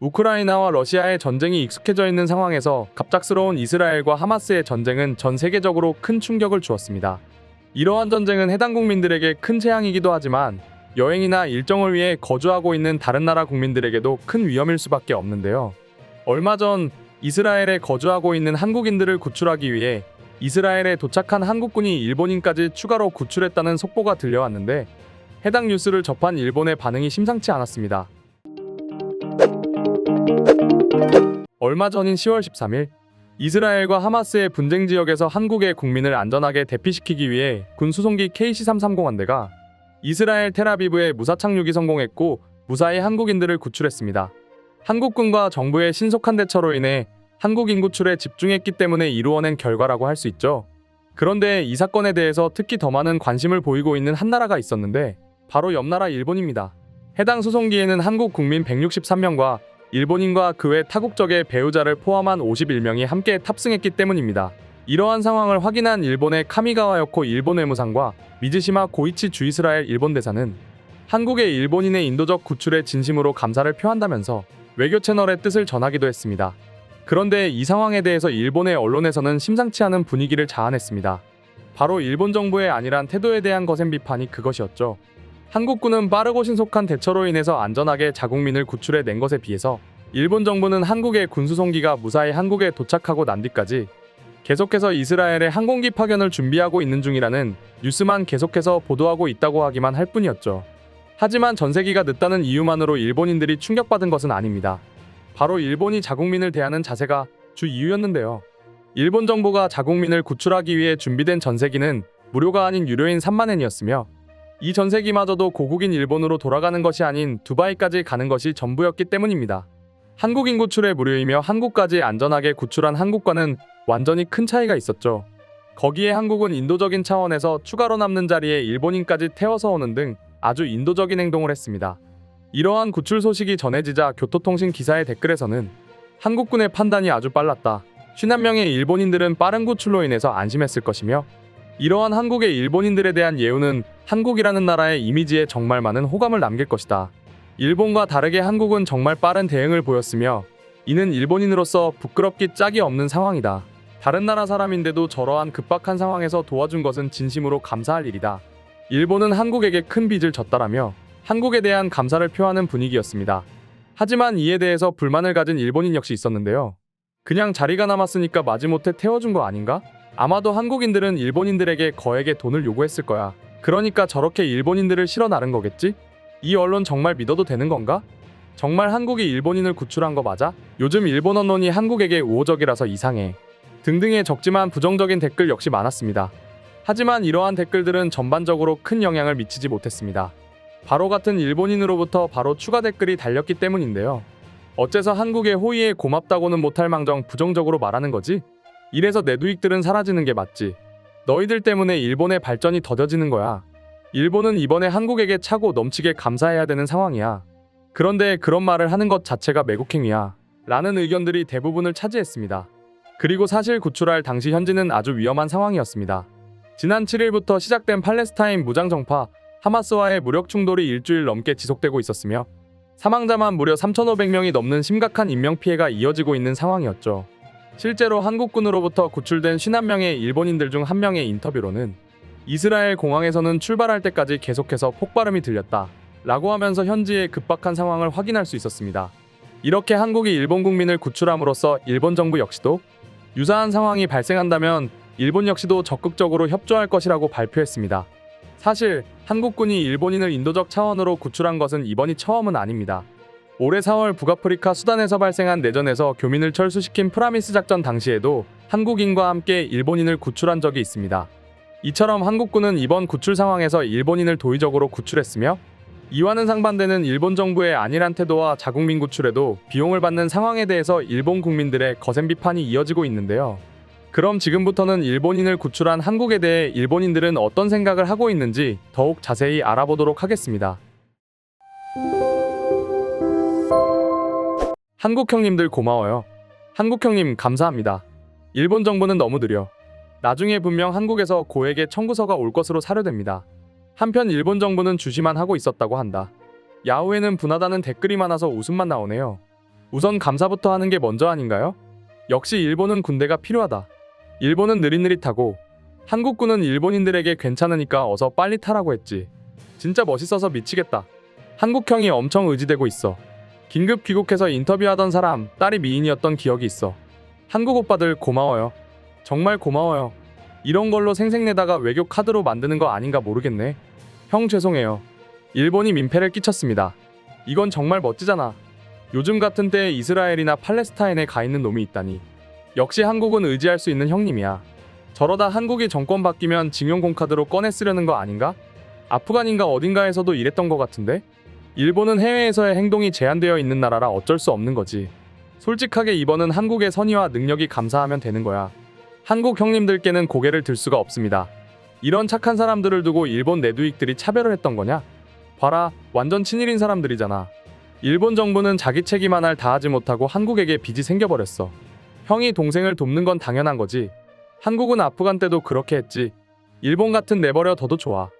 우크라이나와 러시아의 전쟁이 익숙해져 있는 상황에서 갑작스러운 이스라엘과 하마스의 전쟁은 전 세계적으로 큰 충격을 주었습니다. 이러한 전쟁은 해당 국민들에게 큰 재앙이기도 하지만 여행이나 일정을 위해 거주하고 있는 다른 나라 국민들에게도 큰 위험일 수밖에 없는데요. 얼마 전 이스라엘에 거주하고 있는 한국인들을 구출하기 위해 이스라엘에 도착한 한국군이 일본인까지 추가로 구출했다는 속보가 들려왔는데 해당 뉴스를 접한 일본의 반응이 심상치 않았습니다. 얼마 전인 10월 13일 이스라엘과 하마스의 분쟁 지역에서 한국의 국민을 안전하게 대피시키기 위해 군 수송기 KC-330함대가 이스라엘 테라비브에 무사 착륙이 성공했고 무사히 한국인들을 구출했습니다. 한국군과 정부의 신속한 대처로 인해 한국 인 구출에 집중했기 때문에 이루어낸 결과라고 할 수 있죠. 그런데 이 사건에 대해서 특히 더 많은 관심을 보이고 있는 한 나라가 있었는데 바로 옆 나라 일본입니다. 해당 수송기에는 한국 국민 163명과 일본인과 그 외 타국적의 배우자를 포함한 51명이 함께 탑승했기 때문입니다. 이러한 상황을 확인한 일본의 카미가와 여코 일본 외무상과 미즈시마 고이치 주이스라엘 일본 대사는 한국의 일본인의 인도적 구출에 진심으로 감사를 표한다면서 외교 채널의 뜻을 전하기도 했습니다. 그런데 이 상황에 대해서 일본의 언론에서는 심상치 않은 분위기를 자아냈습니다. 바로 일본 정부의 안일한 태도에 대한 거센 비판이 그것이었죠. 한국군은 빠르고 신속한 대처로 인해서 안전하게 자국민을 구출해 낸 것에 비해서 일본 정부는 한국의 군수송기가 무사히 한국에 도착하고 난 뒤까지 계속해서 이스라엘의 항공기 파견을 준비하고 있는 중이라는 뉴스만 계속해서 보도하고 있다고 하기만 할 뿐이었죠. 하지만 전세기가 늦다는 이유만으로 일본인들이 충격받은 것은 아닙니다. 바로 일본이 자국민을 대하는 자세가 주 이유였는데요. 일본 정부가 자국민을 구출하기 위해 준비된 전세기는 무료가 아닌 유료인 3만엔이었으며 이 전세기마저도 고국인 일본으로 돌아가는 것이 아닌 두바이까지 가는 것이 전부였기 때문입니다. 한국인 구출의 무료이며 한국까지 안전하게 구출한 한국과는 완전히 큰 차이가 있었죠. 거기에 한국은 인도적인 차원에서 추가로 남는 자리에 일본인까지 태워서 오는 등 아주 인도적인 행동을 했습니다. 이러한 구출 소식이 전해지자 교토통신 기사의 댓글에서는 한국군의 판단이 아주 빨랐다. 50명의 일본인들은 빠른 구출로 인해서 안심했을 것이며 이러한 한국의 일본인들에 대한 예우는 한국이라는 나라의 이미지에 정말 많은 호감을 남길 것이다. 일본과 다르게 한국은 정말 빠른 대응을 보였으며 이는 일본인으로서 부끄럽기 짝이 없는 상황이다. 다른 나라 사람인데도 저러한 급박한 상황에서 도와준 것은 진심으로 감사할 일이다. 일본은 한국에게 큰 빚을 졌다라며 한국에 대한 감사를 표하는 분위기였습니다. 하지만 이에 대해서 불만을 가진 일본인 역시 있었는데요. 그냥 자리가 남았으니까 마지못해 태워준 거 아닌가? 아마도 한국인들은 일본인들에게 거액의 돈을 요구했을 거야. 그러니까 저렇게 일본인들을 실어 나른 거겠지? 이 언론 정말 믿어도 되는 건가? 정말 한국이 일본인을 구출한 거 맞아? 요즘 일본 언론이 한국에게 우호적이라서 이상해. 등등의 적지만 부정적인 댓글 역시 많았습니다. 하지만 이러한 댓글들은 전반적으로 큰 영향을 미치지 못했습니다. 바로 같은 일본인으로부터 바로 추가 댓글이 달렸기 때문인데요. 어째서 한국의 호의에 고맙다고는 못할 망정 부정적으로 말하는 거지? 이래서 내 누익들은 사라지는 게 맞지. 너희들 때문에 일본의 발전이 더뎌지는 거야. 일본은 이번에 한국에게 차고 넘치게 감사해야 되는 상황이야. 그런데 그런 말을 하는 것 자체가 매국행위야. 라는 의견들이 대부분을 차지했습니다. 그리고 사실 구출할 당시 현지는 아주 위험한 상황이었습니다. 지난 7일부터 시작된 팔레스타인 무장정파 하마스와의 무력 충돌이 일주일 넘게 지속되고 있었으며 사망자만 무려 3,500명이 넘는 심각한 인명피해가 이어지고 있는 상황이었죠. 실제로 한국군으로부터 구출된 51명의 일본인들 중 한 명의 인터뷰로는 이스라엘 공항에서는 출발할 때까지 계속해서 폭발음이 들렸다. 라고 하면서 현지의 급박한 상황을 확인할 수 있었습니다. 이렇게 한국이 일본 국민을 구출함으로써 일본 정부 역시도 유사한 상황이 발생한다면 일본 역시도 적극적으로 협조할 것이라고 발표했습니다. 사실 한국군이 일본인을 인도적 차원으로 구출한 것은 이번이 처음은 아닙니다. 올해 4월 북아프리카 수단에서 발생한 내전에서 교민을 철수시킨 프라미스 작전 당시에도 한국인과 함께 일본인을 구출한 적이 있습니다. 이처럼 한국군은 이번 구출 상황에서 일본인을 도의적으로 구출했으며 이와는 상반되는 일본 정부의 안일한 태도와 자국민 구출에도 비용을 받는 상황에 대해서 일본 국민들의 거센 비판이 이어지고 있는데요. 그럼 지금부터는 일본인을 구출한 한국에 대해 일본인들은 어떤 생각을 하고 있는지 더욱 자세히 알아보도록 하겠습니다. 한국 형님들 고마워요. 한국 형님 감사합니다. 일본 정부는 너무 느려. 나중에 분명 한국에서 고액의 청구서가 올 것으로 사료됩니다. 한편 일본 정부는 주시만 하고 있었다고 한다. 야후에는 분하다는 댓글이 많아서 웃음만 나오네요. 우선 감사부터 하는 게 먼저 아닌가요? 역시 일본은 군대가 필요하다. 일본은 느릿느릿하고 한국군은 일본인들에게 괜찮으니까 어서 빨리 타라고 했지. 진짜 멋있어서 미치겠다. 한국형이 엄청 의지되고 있어. 긴급 귀국해서 인터뷰하던 사람 딸이 미인이었던 기억이 있어. 한국 오빠들 고마워요. 정말 고마워요. 이런 걸로 생색내다가 외교 카드로 만드는 거 아닌가 모르겠네. 형 죄송해요. 일본이 민폐를 끼쳤습니다. 이건 정말 멋지잖아. 요즘 같은 때에 이스라엘이나 팔레스타인에 가 있는 놈이 있다니. 역시 한국은 의지할 수 있는 형님이야. 저러다 한국이 정권 바뀌면 징용공 카드로 꺼내 쓰려는 거 아닌가? 아프간인가 어딘가에서도 이랬던 것 같은데? 일본은 해외에서의 행동이 제한되어 있는 나라라 어쩔 수 없는 거지. 솔직하게 이번은 한국의 선의와 능력이 감사하면 되는 거야. 한국 형님들께는 고개를 들 수가 없습니다. 이런 착한 사람들을 두고 일본 내두익들이 차별을 했던 거냐? 봐라, 완전 친일인 사람들이잖아. 일본 정부는 자기 책임 하나를 다하지 못하고 한국에게 빚이 생겨버렸어. 형이 동생을 돕는 건 당연한 거지. 한국은 아프간 때도 그렇게 했지. 일본 같은 내버려 둬도 좋아.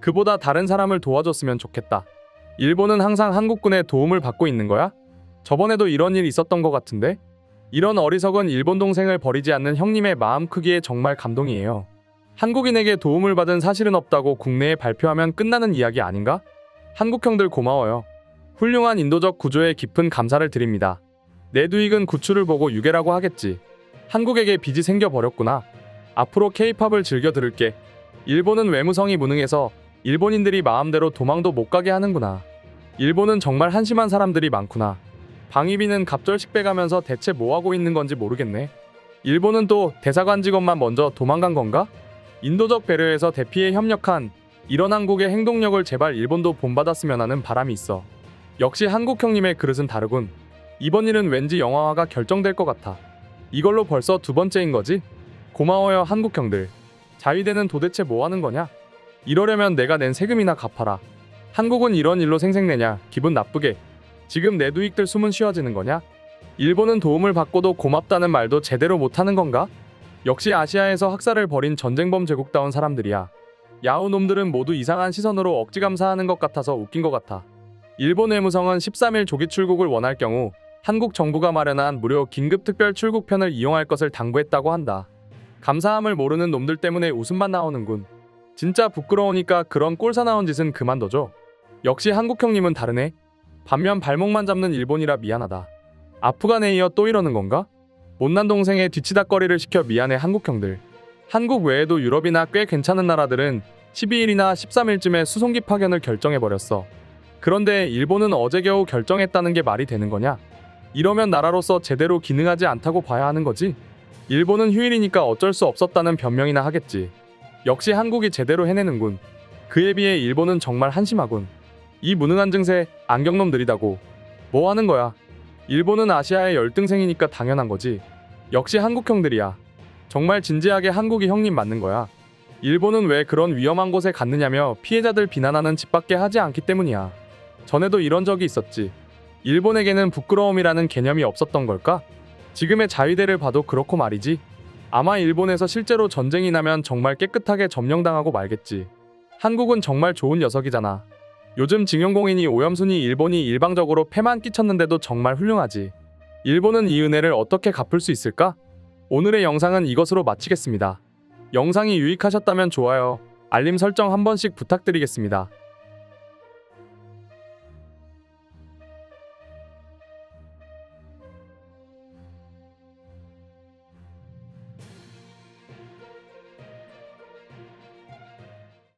그보다 다른 사람을 도와줬으면 좋겠다. 일본은 항상 한국군의 도움을 받고 있는 거야? 저번에도 이런 일 있었던 것 같은데? 이런 어리석은 일본 동생을 버리지 않는 형님의 마음 크기에 정말 감동이에요. 한국인에게 도움을 받은 사실은 없다고 국내에 발표하면 끝나는 이야기 아닌가? 한국 형들 고마워요. 훌륭한 인도적 구조에 깊은 감사를 드립니다. 내두익은 구출을 보고 유괴라고 하겠지. 한국에게 빚이 생겨버렸구나. 앞으로 케이팝을 즐겨 들을게. 일본은 외무성이 무능해서 일본인들이 마음대로 도망도 못 가게 하는구나. 일본은 정말 한심한 사람들이 많구나. 방위비는 갑절식 빼가면서 대체 뭐 하고 있는 건지 모르겠네. 일본은 또 대사관 직원만 먼저 도망간 건가? 인도적 배려에서 대피에 협력한 이런 한국의 행동력을 제발 일본도 본받았으면 하는 바람이 있어. 역시 한국 형님의 그릇은 다르군. 이번 일은 왠지 영화화가 결정될 것 같아. 이걸로 벌써 두 번째인 거지? 고마워요 한국 형들. 자위대는 도대체 뭐 하는 거냐? 이러려면 내가 낸 세금이나 갚아라. 한국은 이런 일로 생색내냐? 기분 나쁘게. 지금 내두익들 숨은 쉬어지는 거냐? 일본은 도움을 받고도 고맙다는 말도 제대로 못하는 건가? 역시 아시아에서 학살을 벌인 전쟁범 제국다운 사람들이야. 야후 놈들은 모두 이상한 시선으로 억지 감사하는 것 같아서 웃긴 것 같아. 일본 외무성은 13일 조기 출국을 원할 경우 한국 정부가 마련한 무료 긴급 특별 출국편을 이용할 것을 당부했다고 한다. 감사함을 모르는 놈들 때문에 웃음만 나오는군. 진짜 부끄러우니까 그런 꼴사 나온 짓은 그만둬줘. 역시 한국 형님은 다르네. 반면 발목만 잡는 일본이라 미안하다. 아프간에 이어 또 이러는 건가? 못난 동생의 뒤치다거리를 시켜 미안해 한국 형들. 한국 외에도 유럽이나 꽤 괜찮은 나라들은 12일이나 13일쯤에 수송기 파견을 결정해버렸어. 그런데 일본은 어제 겨우 결정했다는 게 말이 되는 거냐? 이러면 나라로서 제대로 기능하지 않다고 봐야 하는 거지? 일본은 휴일이니까 어쩔 수 없었다는 변명이나 하겠지. 역시 한국이 제대로 해내는군. 그에 비해 일본은 정말 한심하군. 이 무능한 증세 안경놈 느리다고. 뭐 하는 거야? 일본은 아시아의 열등생이니까 당연한 거지. 역시 한국 형들이야. 정말 진지하게 한국이 형님 맞는 거야. 일본은 왜 그런 위험한 곳에 갔느냐며 피해자들 비난하는 짓밖에 하지 않기 때문이야. 전에도 이런 적이 있었지. 일본에게는 부끄러움이라는 개념이 없었던 걸까? 지금의 자위대를 봐도 그렇고 말이지. 아마 일본에서 실제로 전쟁이 나면 정말 깨끗하게 점령당하고 말겠지. 한국은 정말 좋은 녀석이잖아. 요즘 징용공인이 오염순이 일본이 일방적으로 패만 끼쳤는데도 정말 훌륭하지. 일본은 이 은혜를 어떻게 갚을 수 있을까? 오늘의 영상은 이것으로 마치겠습니다. 영상이 유익하셨다면 좋아요, 알림 설정 한 번씩 부탁드리겠습니다.